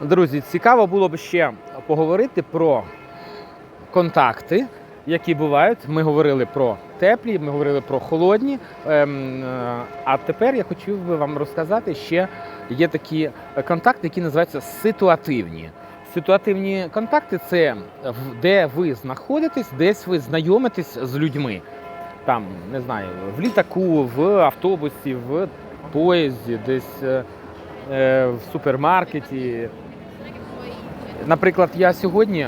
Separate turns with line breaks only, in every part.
Друзі, цікаво було б ще поговорити про контакти, які бувають. Ми говорили про теплі, ми говорили про холодні. Ем, е, а тепер я хотів би вам розказати, ще є такі контакти, які називаються ситуативні. Ситуативні контакти це де ви знаходитесь, десь ви знайомитесь з людьми. Там, не знаю, в літаку, в автобусі, в поїзді, десь е, е, в супермаркеті. Наприклад, я сьогодні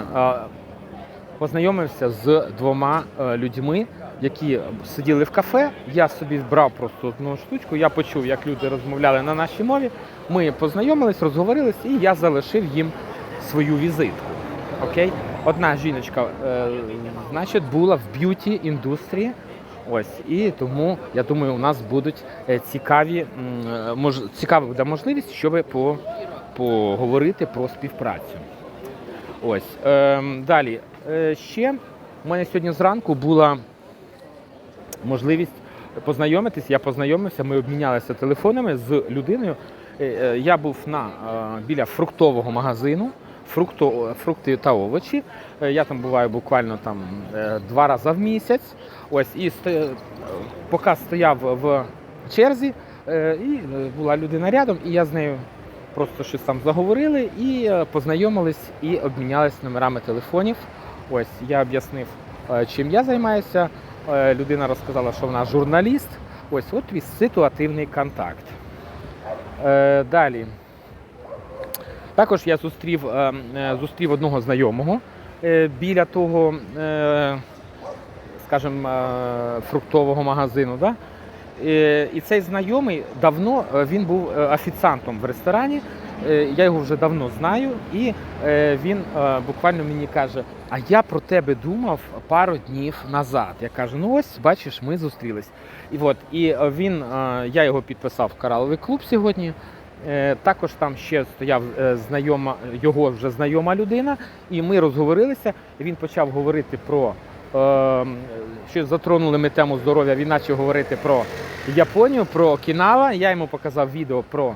познайомився з двома е, людьми, які сиділи в кафе. Я собі брав просто одну штучку, я почув, як люди розмовляли на нашій мові. Ми познайомились, розговорились, і я залишив їм свою візитку. Окей? Одна жіночка, е, значить, була в б'юті індустрії. Ось і тому я думаю, у нас будуть е, цікаві мож, цікава буде можливість, щоб по, поговорити про співпрацю. Ось е, далі. Е, ще у мене сьогодні зранку була можливість познайомитись. Я познайомився, ми обмінялися телефонами з людиною. Е, е, Я був на, е, біля фруктового магазину. Фрукто, фрукти та овочі. Я там буваю буквально там два рази в місяць. Ось і сто- поки стояв в черзі, і була людина рядом, і я з нею просто щось там заговорили і е, познайомились і обмінялись номерами телефонів. Ось я об'яснив, е, чим я займаюся. Е, Людина розказала, що вона журналіст. Ось от твій ситуативний контакт. Далі. Також я зустрів, зустрів одного знайомого біля того, скажімо, фруктового магазину. Да? Е, І цей знайомий давно е, він був е, офіціантом в ресторані. Я його вже давно знаю, і він буквально мені каже: А я про тебе думав пару днів назад. Я кажу: ну ось бачиш, ми зустрілись. І от і він, я його підписав в кораловий клуб сьогодні. Також там ще стояв знайома, його вже знайома людина, і ми розговорилися. Він почав говорити про що затронули ми тему здоров'я. Він почав говорити про Японію, про Окінава. Я йому показав відео про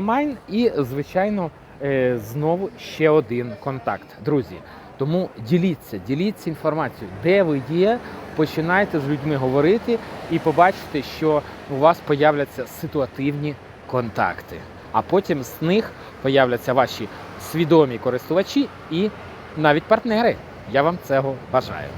Mine і, звичайно, е, знову ще один контакт. Друзі, тому діліться, діліться інформацією, де ви є, починайте з людьми говорити і побачите, що у вас появляться ситуативні контакти. А потім з них появляться ваші свідомі користувачі і навіть партнери. Я вам цього бажаю.